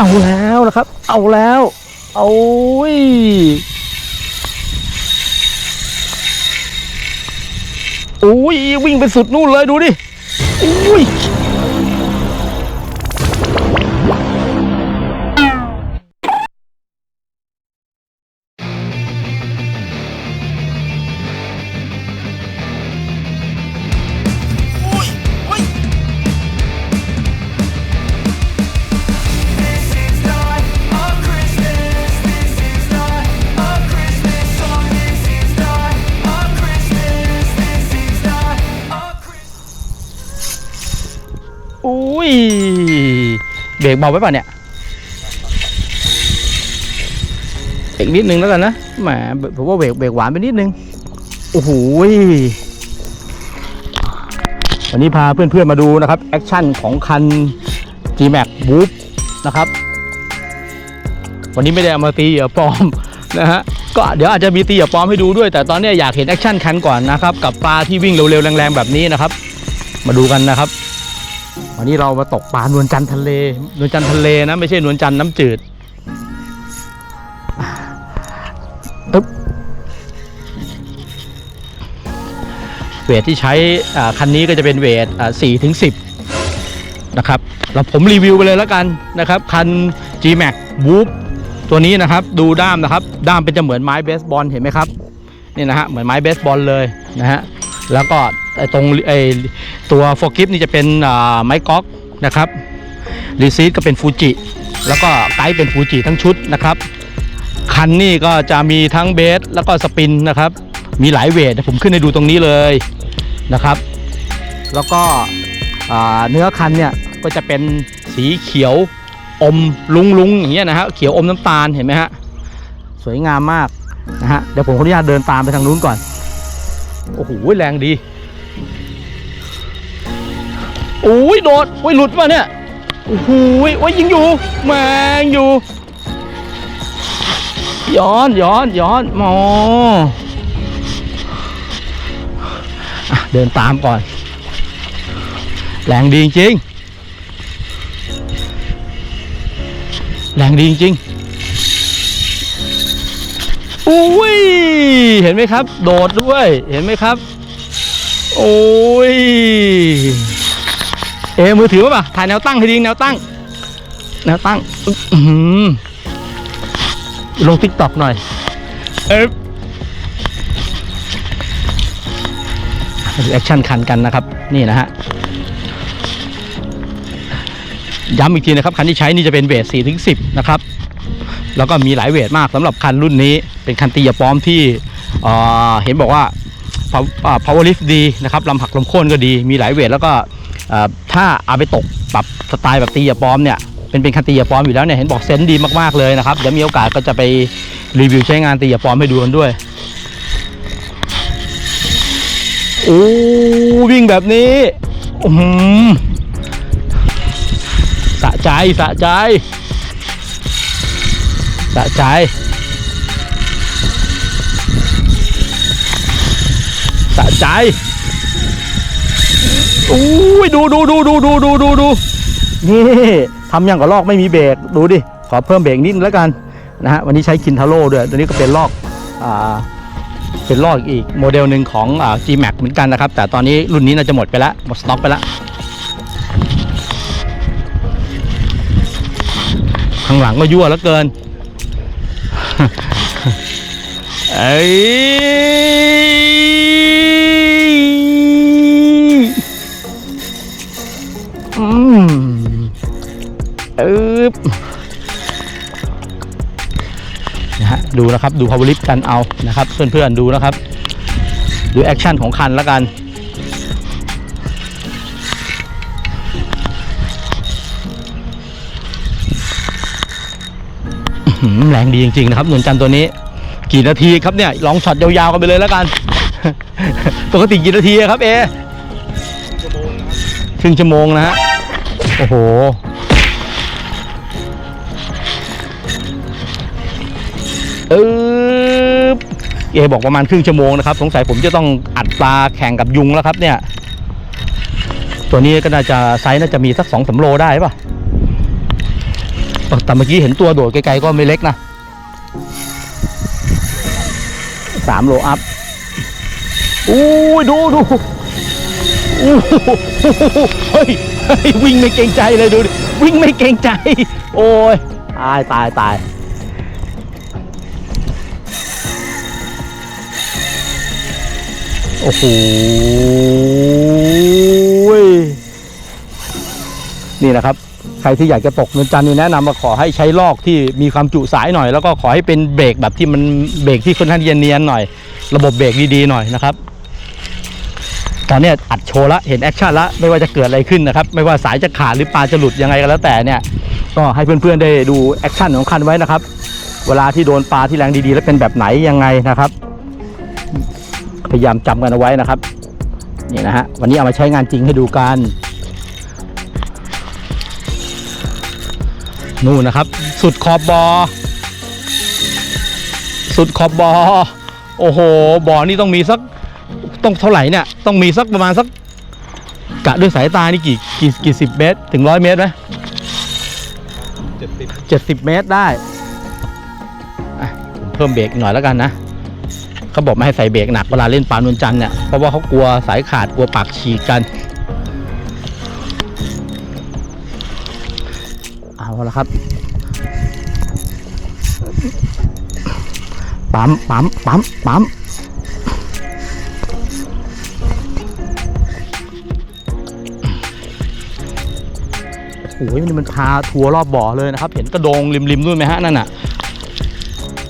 เอาแล้วนะครับ เอาแล้ว เอายอุ้ยวิ่งไปสุดนู่นเลยดูดิอุ้ย เบรกเบาไว้ป่ะเนี่ยเบรกนิดนึงแล้วกันนะแหมผมว่าเบรกเบรกหวานไปนิดนึงโอ้โหวันนี้พาเพื่อนๆมาดูนะครับแอคชั่นของคัน G-Max b o o p นะครับ วันนี้ไม่ได้เอามาตีเหยื่อปลอมนะฮะก็เดี๋ยวอาจจะมีตีเหยื่อปลอมให้ดูด้วย แต่ตอนนี้อยากเห็นแอคชั่นคันก่อนนะครับ กับปลาที่วิ่งเร็วๆแรงๆแบบนี้นะครับ มาดูกันนะครับ วันนี้เรามาตกปลานวลจันทะเล นวลจันทะเลนะ ไม่ใช่นวลจันน้ำจืดอึ๊บเวทที่ใช้คันนี้ก็จะเป็นเวทสี่ถึงสิบนะครับแล้วผมรีวิวไปเลยแล้วกันนะครับ คัน G-Max Whoop ตัวนี้นะครับ ดูด้ามนะครับ ด้ามเป็นจะเหมือนไม้เบสบอลเห็นไหมครับนี่นะฮะเหมือนไม้เบสบอลเลยนะฮะ แล้วก็ไอตรงไอตัวโฟกิฟนี่จะเป็นไม้ก๊อกนะครับรีซีดก็เป็นฟูจิแล้วก็ไกด์เป็นฟูจิทั้งชุดนะครับ คันนี่ก็จะมีทั้งเบสแล้วก็สปินนะครับ มีหลายเวทผมขึ้นให้ดูตรงนี้เลยนะครับ แล้วก็เนื้อคันเนี่ยก็จะเป็นสีเขียวอมลุงลุงๆอย่างเงี้ยนะฮะเขียวอมน้ำตาลเห็นไหมฮะสวยงามมากนะฮะเดี๋ยวผมขออนุญาตเดินตามไปทางนู้นก่อน โอ้โหแรงดีโอ้ยโดดโอ้ยหลุดมาเนี่ยโอ้โหโอ้ยยิงอยู่แมงอยู่ ย้อนย้อนย้อนมออเดินตามก่อน แรงดีจริง แรงดีจริง อุ้ย เห็นไหมครับ โดดด้วย เห็นไหมครับ โอ้ย เอมือถือป่ะ ถ่ายแนวตั้งให้ดีแนวตั้ง แนวตั้งอื้อหือลงทิกตอกหน่อย เอ๊ะแอคชั่นคันกันนะครับ นี่นะฮะย้ำอีกทีนะครับ คันที่ใช้นี่จะเป็นเวท4ถึง10 นะครับ แล้วก็มีหลายเวทมากสำหรับคันรุ่นนี้ เป็นคันตียาปลอมที่เอ่อเห็นบอกว่า power lift ดีนะครับลำหักลำโค่นก็ดี มีหลายเวทแล้วก็ถ้าเอาไปตกแบบสไตล์แบบตียาปลอมเนี่ยเป็นเป็นคันตียาปลอมอยู่แล้วเนี่ยเห็นบอกเซนส์ดีมากๆเลยนะครับเดี๋ยวมีโอกาสก็จะไปรีวิวใช้งานตียาปลอมให้ดูกันด้วยโอ้วิ่งแบบนี้อื้อหือสะใจสะใจ สะใจสะใจอุ้ยดูดูดูดูดูดูดูดูนี่ทำอย่างกับลอกไม่มีเบรกดูดิ ขอเพิ่มเบรกนิดแล้วกันนะฮะวันนี้ใช้คินทาโร่ด้วย ตัวนี้ก็เป็นลอกอ่าเป็นลอกอีกโมเดลหนึ่งของอ่า G-Max เหมือนกันนะครับ แต่ตอนนี้รุ่นนี้น่าจะหมดไปแล้วหมดสต็อกไปแล้วข้างหลังก็ยั่วแล้วเกิน เอ้อืมอึ๊บนะฮะดูนะครับ ดูพาวลิฟกันเอานะครับ เพื่อนๆดูนะครับ ดูแอคชั่นของคันแล้วกัน แรงดีจริงๆนะครับนวลจันทร์ตัวนี้ กี่นาทีครับเนี่ยลองช็อตยาวๆกันไปเลยแล้วกัน ปกติกี่นาทีครับเอครึ่งชั่วโมงนะฮะโอ้โหเออเอบอกประมาณครึ่งชั่วโมงนะครับ สงสัยผมจะต้องอัดปลาแข่งกับยุงแล้วครับเนี่ย ตัวนี้ก็น่าจะไซส์น่าจะมีสักสองสามโลได้ป่ะ แต่เมื่อกี้เห็นตัวโดดไกลๆก็ไม่เล็กนะสามโลอัพอู้ยดูดูอู้หูเฮ้ยเฮ้ยวิ่งไม่เกรงใจเลยดูดิวิ่งไม่เกรงใจ โอ้ยตายตายตายโอ้โหนี่นะครับ ใครที่อยากจะตกเงินจันทร์นี่แนะนำมาขอให้ใช้ลอกที่มีความจุสายหน่อย แล้วก็ขอให้เป็นเบรกแบบที่มันเบรกที่ค่อนข้างเนียนๆหน่อย ระบบเบรกดีๆหน่อยนะครับตอนนี้อัดโชว์ละเห็นแอคชั่นละไม่ว่าจะเกิดอะไรขึ้นนะครับ ไม่ว่าสายจะขาดหรือปลาจะหลุดยังไงก็แล้วแต่เนี่ยก็ให้เพื่อนๆได้ดูแอคชั่นของคันไว้นะครับ เวลาที่โดนปลาที่แรงดีๆ แล้วเป็นแบบไหนยังไงนะครับ พยายามจำกันเอาไว้นะครับนี่นะฮะวันนี้เอามาใช้งานจริงให้ดูกัน นู่นนะครับ สุดขอบบอ สุดขอบบอ โอ้โหบ่อนี่ต้องมีสักต้องเท่าไหร่เนี่ย ต้องมีสักประมาณสักกะด้วยสายตานี่กี่กี่กี่สิบเมตร ถึงร้อยเมตรไหมเจ็ดสิบเมตรได้อะผมเพิ่มเบรกอีกหน่อยแล้วกันนะเขาบอกไม่ให้ใส่เบรกหนักเวลาเล่นปลานวลจันทร์เนี่ยเพราะว่าเขากลัวสายขาดกลัวปากฉีกกัน ละครับ ปั๊ม ปั๊ม ปั๊ม ปั๊ม โอ้ยมันพาทัวร์รอบบ่อเลยนะครับ เห็นกระโดงริมๆด้วยไหมฮะนั่นน่ะ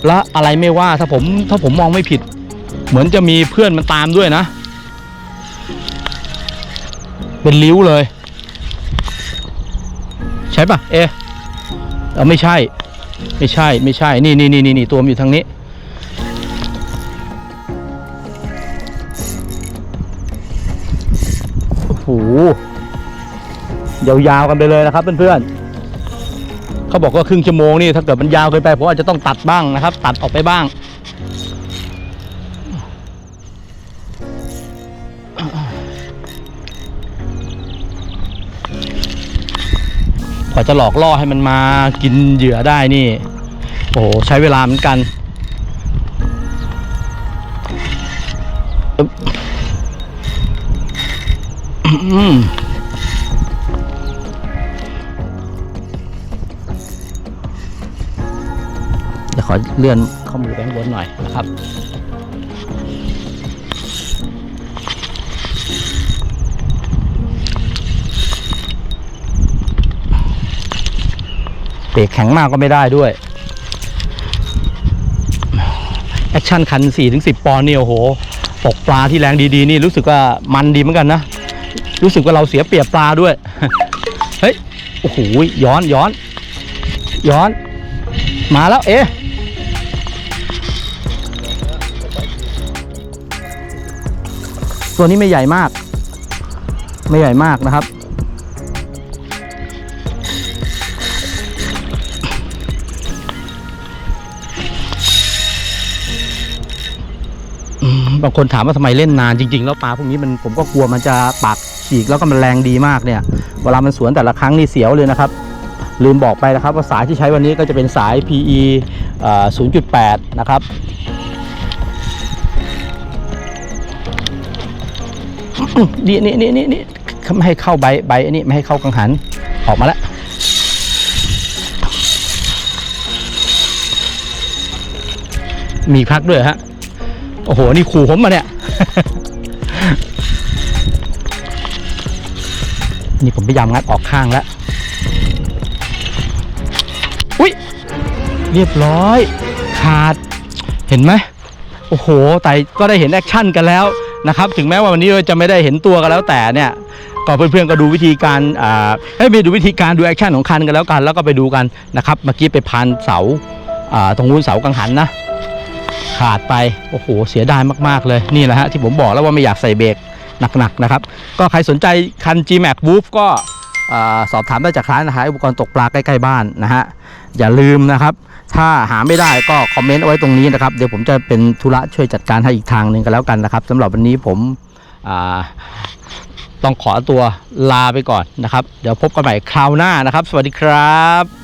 แล้วอะไรไม่ว่าถ้าผมถ้าผมมองไม่ผิด เหมือนจะมีเพื่อนมันตามด้วยนะ เป็นริ้วเลย ใช่ปะเอ เออไม่ใช่ ไม่ใช่ไม่ใช่ นี่นี่นี่นี่ตัวมันอยู่ทางนี้ โอ้โหยาวๆกันไปเลยนะครับเพื่อนๆเขาบอกว่าครึ่งชั่วโมงนี่ถ้าเกิดมันยาวเกินไปผมอาจจะต้องตัดบ้างนะครับ ตัดออกไปบ้าง กว่าจะหลอกล่อให้มันมากินเหยื่อได้นี่ โอ้โหใช้เวลาเหมือนกัน เดี๋ยวขอเลื่อนข้อมือไปข้างบนหน่อยนะครับ เบรกแข็งมากก็ไม่ได้ด้วย แอคชั่นคัน 4-10 ปอนด์นี่โอ้โหตกปลาที่แรงดีๆ นี่รู้สึกว่ามันดีเหมือนกันนะ รู้สึกว่าเราเสียเปรียบปลาด้วย เฮ้ย โอ้โห ย้อนย้อน ย้อน มาแล้วเอ๊ะตัวนี้ไม่ใหญ่มาก ไม่ใหญ่มากนะครับ บางคนถามว่าทำไมเล่นนานจริง ๆ แล้วปลาพวกนี้มันผมก็กลัวมันจะปากฉีกแล้วก็มันแรงดีมากเนี่ย เวลามันสวนแต่ละครั้งนี่เสียวเลยนะครับ ลืมบอกไปนะครับว่าสายที่ใช้วันนี้ก็จะเป็นสาย PE 0.8 นะครับอื้อนี่นี่นี่นี่นี่ไม่ให้เข้าใบใบอันนี้ไม่ให้เข้ากังหันออกมาแล้วมีพักด้วยฮะ อ้โห นี่ขู่ผมมาเนี่ย นี่ผมพยายามงัดออกข้างแล้ว อุ้ยเรียบร้อย ขาด เห็นไหม โอ้โห แต่ก็ได้เห็นแอคชั่นกันแล้วนะครับ ถึงแม้ว่าวันนี้จะไม่ได้เห็นตัวกันแล้วแต่เนี่ยก็เพื่อนๆก็ดูวิธีการอ่าให้ไปดูวิธีการดูแอคชั่นของคันกันแล้วกัน แล้วก็ไปดูกันนะครับ เมื่อกี้ไปพันเสาอ่าตรงนู้นเสากังหันนะ ขาดไป โอ้โห เสียดายมากๆเลย นี่แหละฮะที่ผมบอกแล้วว่าไม่อยากใส่เบรกหนักๆนะครับ ก็ใครสนใจคัน G-Max Wolf ก็สอบถามได้จากร้านนะฮะอุปกรณ์ตกปลาใกล้ๆบ้านนะฮะ อย่าลืมนะครับ ถ้าหาไม่ได้ก็คอมเมนต์เอาไว้ตรงนี้นะครับ เดี๋ยวผมจะเป็นธุระช่วยจัดการให้อีกทางหนึ่งกันแล้วกันนะครับสำหรับวันนี้ผมต้องขอตัวลาไปก่อนนะครับ เดี๋ยวพบกันใหม่คราวหน้านะครับ สวัสดีครับ